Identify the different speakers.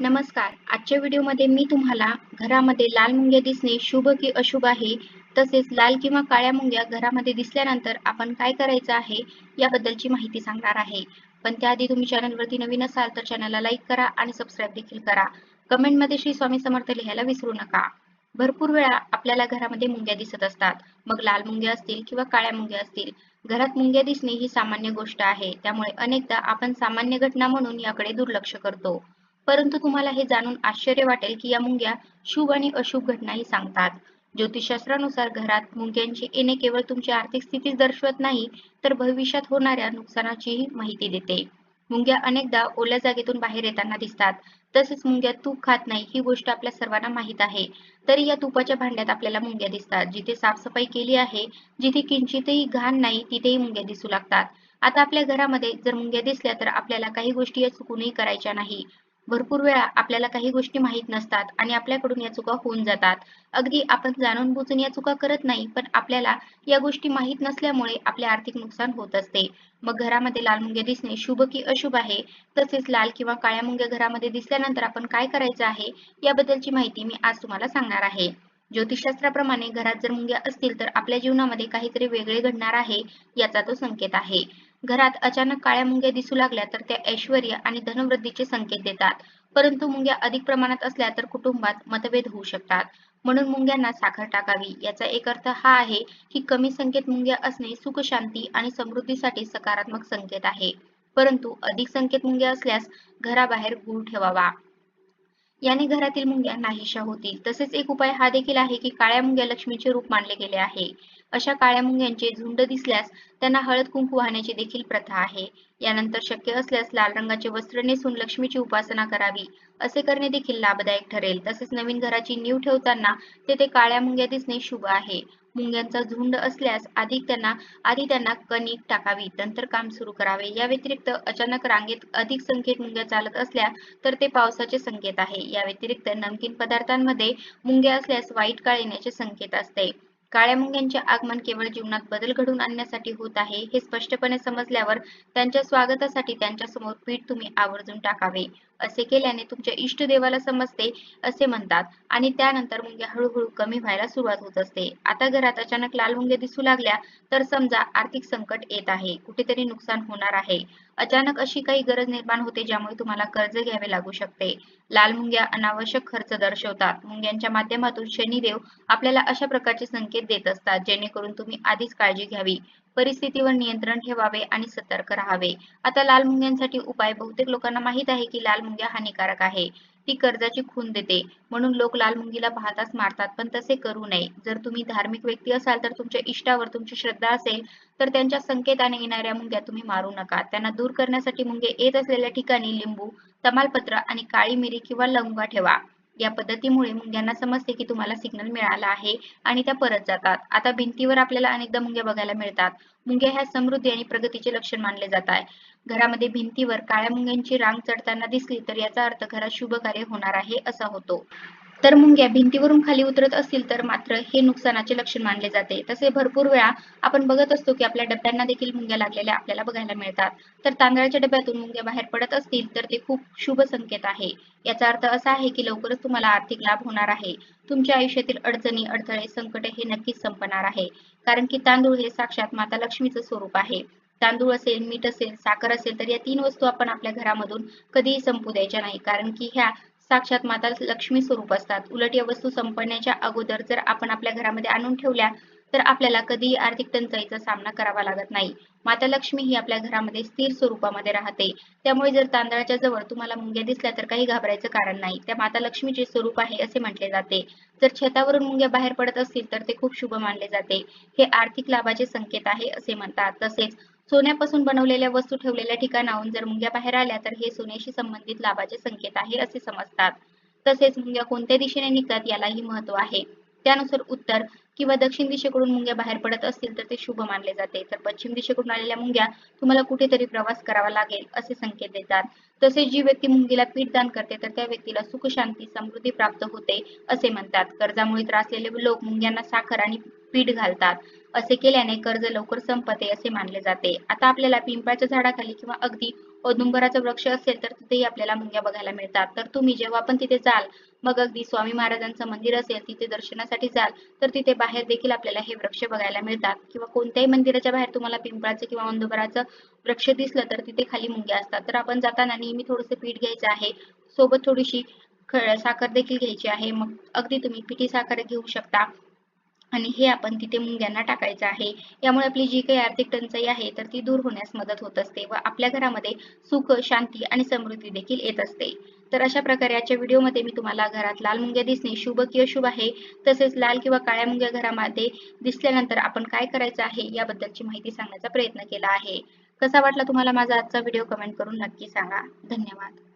Speaker 1: नमस्कार. आजच्या व्हिडिओमध्ये मी तुम्हाला घरामध्ये लाल मुंग्या दिसणे शुभ की अशुभ आहे तसेच लाल किंवा काळ्या मुंग्या घरामध्ये दिसल्यानंतर आपण काय करायचं आहे याबद्दलची माहिती सांगणार आहे. पण त्याआधी तुम्ही चॅनलवरती नवीन असाल तर चॅनलला लाईक करा आणि सबस्क्राईब देखील करा. कमेंटमध्ये श्री स्वामी समर्थ लिहायला विसरू नका. भरपूर वेळा आपल्याला घरामध्ये मुंग्या दिसत असतात. मग लाल मुंग्या असतील किंवा काळ्या मुंग्या असतील घरात मुंग्या दिसणे ही सामान्य गोष्ट आहे. त्यामुळे अनेकदा आपण सामान्य घटना म्हणून याकडे दुर्लक्ष करतो. परंतु तुम्हाला हे जाणून आश्चर्य वाटेल की या मुंग्या शुभ आणि अशुभ घटनाही सांगतात. ज्योतिषशास्त्रानुसार घरात मुंग्यांचे येणे केवळ तुमची आर्थिक स्थितीच दर्शवत नाही तर भविष्यात होणाऱ्या नुकसानाचीही माहिती देते. मुंग्या अनेकदा ओल्या जागेतून बाहेर येताना दिसतात. तसेच मुंग्या तूप खात नाही ही गोष्ट आपल्या सर्वांना माहीत आहे. तरी या तुपाच्या भांड्यात आपल्याला मुंग्या दिसतात जिथे साफसफाई केली आहे जिथे किंचितही घाण नाही तिथेही मुंग्या दिसू लागतात. आता आपल्या घरामध्ये जर मुंग्या दिसल्या तर आपल्याला काही गोष्टी या चुकूनही करायच्या नाही. भरपूर वेळा आपल्याला काही गोष्टी माहीत नसतात आणि आपल्याकडून या चुका होऊन जातात. अगदी आपण जाणून बुजून या चुका करत नाही पण आपल्याला या गोष्टी माहीत नसल्यामुळे आपले आर्थिक नुकसान होत असते. मग घरामध्ये लाल मुंग्या दिसणे शुभ की अशुभ आहे? तसेच लाल किंवा काळ्या मुंग्या घरामध्ये दिसल्यानंतर आपण काय करायचं आहे? याबद्दलची माहिती मी आज तुम्हाला सांगणार आहे. ज्योतिषशास्त्राप्रमाणे घरात जर मुंग्या असतील तर आपल्या जीवनामध्ये काहीतरी वेगळे घडणार आहे याचा तो संकेत आहे. घरात अचानक काळ्या मुंग्या दिसू लागल्या तर त्या ऐश्वर्य आणि धनवृद्धीचे संकेत देतात. परंतु मुंग्या अधिक प्रमाणात असल्या तर कुटुंबात मतभेद होऊ शकतात. म्हणून मुंग्यांना साखर टाकावी याचा एक अर्थ हा आहे की कमी संकेत मुंग्या असणे सुख शांती आणि समृद्धीसाठी सकारात्मक संकेत आहे. परंतु अधिक संकेत मुंग्या असल्यास घराबाहेर गूळ ठेवावा. याने घरातील मुंग्या नाहीशा होतील. तसेच एक उपाय हा देखील आहे की काळ्या मुंग्या लक्ष्मीचे रूप मानले गेले आहे. अशा काळ्या मुंग्यांचे झुंड दिसल्यास त्यांना हळद कुंकू वाहण्याची देखील प्रथा आहे. यानंतर शक्य असल्यास लाल रंगाचे वस्त्र नेसून लक्ष्मीची उपासना करावी असे करणे देखील लाभदायक ठरेल. तसेच नवीन घराची नीव ठेवताना तेथे काळ्या मुंग्या दिसणे शुभ आहे. मुंग्यांचा झुंड असल्यास आधी त्यांना आधी त्यांना कणिक टाकावी नंतर काम सुरू करावे. या व्यतिरिक्त अचानक रांगेत अधिक संख्येत मुंग्या चालत असल्या तर ते पावसाचे संकेत आहे. या व्यतिरिक्त नमकीन पदार्थांमध्ये मुंग्या असल्यास वाईट काळ येण्याचे संकेत असते. काळ्या मुंग्यांचे आगमन केवळ जीवनात बदल घडवून आणण्यासाठी होत आहे हे स्पष्टपणे समजल्यावर त्यांच्या स्वागतासाठी त्यांच्यासमोर पीठ तुम्ही आवर्जून टाकावे असे केल्याने तुमच्या इष्ट देवाला समजते असे म्हणतात. आणि त्यानंतर मुंग्या हळूहळू कमी व्हायला सुरुवात होत असते. आता घरात अचानक लाल मुंग्या दिसू लागल्या तर समजा आर्थिक संकट येत आहे. कुठेतरी नुकसान होणार आहे. अचानक अशी काही गरज निर्माण होते ज्यामुळे तुम्हाला कर्ज घ्यावे लागू शकते. लाल मुंग्या अनावश्यक खर्च दर्शवतात मुंग्यांच्या माध्यमातून शनिदेव आपल्याला अशा प्रकारचे संकेत देत असतात जेणेकरून तुम्ही आधीच काळजी घ्यावी. परिस्थितीवर नियंत्रण ठेवावे आणि सतर्क राहावे. आता लाल मुंग्यांसाठी उपाय बहुतेक लोकांना माहीत आहे की लाल मुंग्या हानिकारक आहे. ती कर्जाची खून देते. म्हणून लोक लाल मुंगीला पाहताच मारतात पण तसे करू नये. जर तुम्ही धार्मिक व्यक्ती असाल तर तुमच्या इष्टावर तुमची श्रद्धा असेल तर त्यांच्या संकेताने येणाऱ्या मुंग्या तुम्ही मारू नका. त्यांना दूर करण्यासाठी मुंगे येत असलेल्या ठिकाणी लिंबू तमालपत्र आणि काळी मिरी किंवा लवंगा ठेवा. या पद्धतीमुळे मुंग्यांना समजते की तुम्हाला सिग्नल मिळाला आहे आणि त्या परत जातात. आता भिंतीवर आपल्याला अनेकदा मुंग्या बघायला मिळतात. मुंग्या ह्या समृद्धी आणि प्रगतीचे लक्षण मानले जात आहे. घरामध्ये भिंतीवर काळ्या मुंग्यांची रांग चढताना दिसली तर याचा अर्थ घरात शुभ कार्य होणार आहे असा होतो. तर मुंग्या भिंतीवरून खाली उतरत असतील तर मात्र हे नुकसानाचे लक्षण मानले जाते. तसे भरपूर वेळा आपण बघत असतो की आपल्या डब्यांना देखील मुंग्या लागलेल्या आपल्याला बघायला मिळतात. तर तांदळाच्या डब्यातून मुंग्या बाहेर पडत असतील तर ते खूप शुभ संकेत आहे. याचा अर्थ असा आहे की लवकरच तुम्हाला आर्थिक लाभ होणार आहे. तुमच्या आयुष्यातील अडचणी अडथळे संकट हे नक्कीच संपणार आहे. कारण की तांदूळ हे साक्षात माता लक्ष्मीचं स्वरूप आहे. तांदूळ असेल मीठ असेल साखर असेल तर या तीन वस्तू आपण आपल्या घरामधून कधीही संपू द्यायच्या नाही. कारण की ह्या साक्षात माता लक्ष्मी स्वरूप असतात. उलट या वस्तू संपण्याच्या अगोदर जर आपण आपल्या घरामध्ये आणून ठेवल्या तर आपल्याला कधीही आर्थिक टंचाईचा सामना करावा लागत नाही. माता लक्ष्मी ही आपल्या घरामध्ये स्थिर स्वरूपामध्ये राहते. त्यामुळे जर तांदळाच्या जवळ तुम्हाला मुंग्या दिसल्या तर काही घाबरायचं कारण नाही. त्या माता लक्ष्मीचे स्वरूप आहे असे म्हटले जाते. जर छतावरून मुंग्या बाहेर पडत असतील तर ते खूप शुभ मानले जाते. हे आर्थिक लाभाचे संकेत आहे असे म्हणतात. तसेच सोन्यापासून बनवलेल्या वस्तू ठेवलेल्या ठिकाणाहून जर मुंग्या बाहेर आल्या तर हे सोन्याशी संबंधित लाभाचे संकेत आहे असे समजतात. तसेच मुंग्या कोणत्या दिशेने निघतात यालाही महत्त्व आहे. त्यानुसार उत्तर किंवा दक्षिण दिशेकडून मुंग्या बाहेर पडत असतील तर ते शुभ मानले जाते. तर पश्चिम दिशेकडून आलेल्या मुंग्या तुम्हाला कुठेतरी प्रवास करावा लागेल असे संकेत देतात. तसेच जी व्यक्ती मुंगीला पीठ दान करते तर त्या व्यक्तीला सुख शांती समृद्धी प्राप्त होते असे म्हणतात. कर्जामुळे त्रासलेले लोक मुंग्यांना साखर आणि पीठ घालतात. असे केल्याने कर्ज लवकर संपते असे मानले जाते. आता आपल्याला पिंपळाच्या झाडाखाली किंवा अगदी औदुंबराचं वृक्ष असेल तर तिथेही आपल्याला मुंग्या बघायला मिळतात. तर तुम्ही जेव्हा पण तिथे जाल मग अगदी स्वामी महाराजांचं मंदिर असेल तिथे दर्शनासाठी जाल तर तिथे बाहेर देखील आपल्याला हे वृक्ष बघायला मिळतात. किंवा कोणत्याही मंदिराच्या बाहेर तुम्हाला पिंपळाचं किंवा औदुंबराचं वृक्ष दिसलं तर तिथे खाली मुंग्या असतात. तर आपण जाताना नेहमी थोडंसं पीठ घ्यायचं आहे. सोबत थोडीशी साखर देखील घ्यायची आहे. मग अगदी तुम्ही पिठी साखर घेऊ शकता. आणि हे आपण तिथे मुंग्यांना टाकायचं आहे. यामुळे आपली जी काही आर्थिक टंचाई आहे तर ती दूर होण्यास मदत होत असते व आपल्या घरामध्ये सुख शांती आणि समृद्धी देखील येत असते. तर अशा प्रकारे आजच्या व्हिडिओमध्ये मी तुम्हाला घरात लाल मुंग्या दिसणे शुभ की अशुभ आहे. तसेच लाल किंवा काळ्या मुंग्या घरामध्ये दिसल्यानंतर आपण काय करायचं आहे याबद्दलची माहिती सांगण्याचा प्रयत्न केला आहे. कसा वाटला तुम्हाला माझा आजचा व्हिडिओ कमेंट करून नक्की सांगा. धन्यवाद.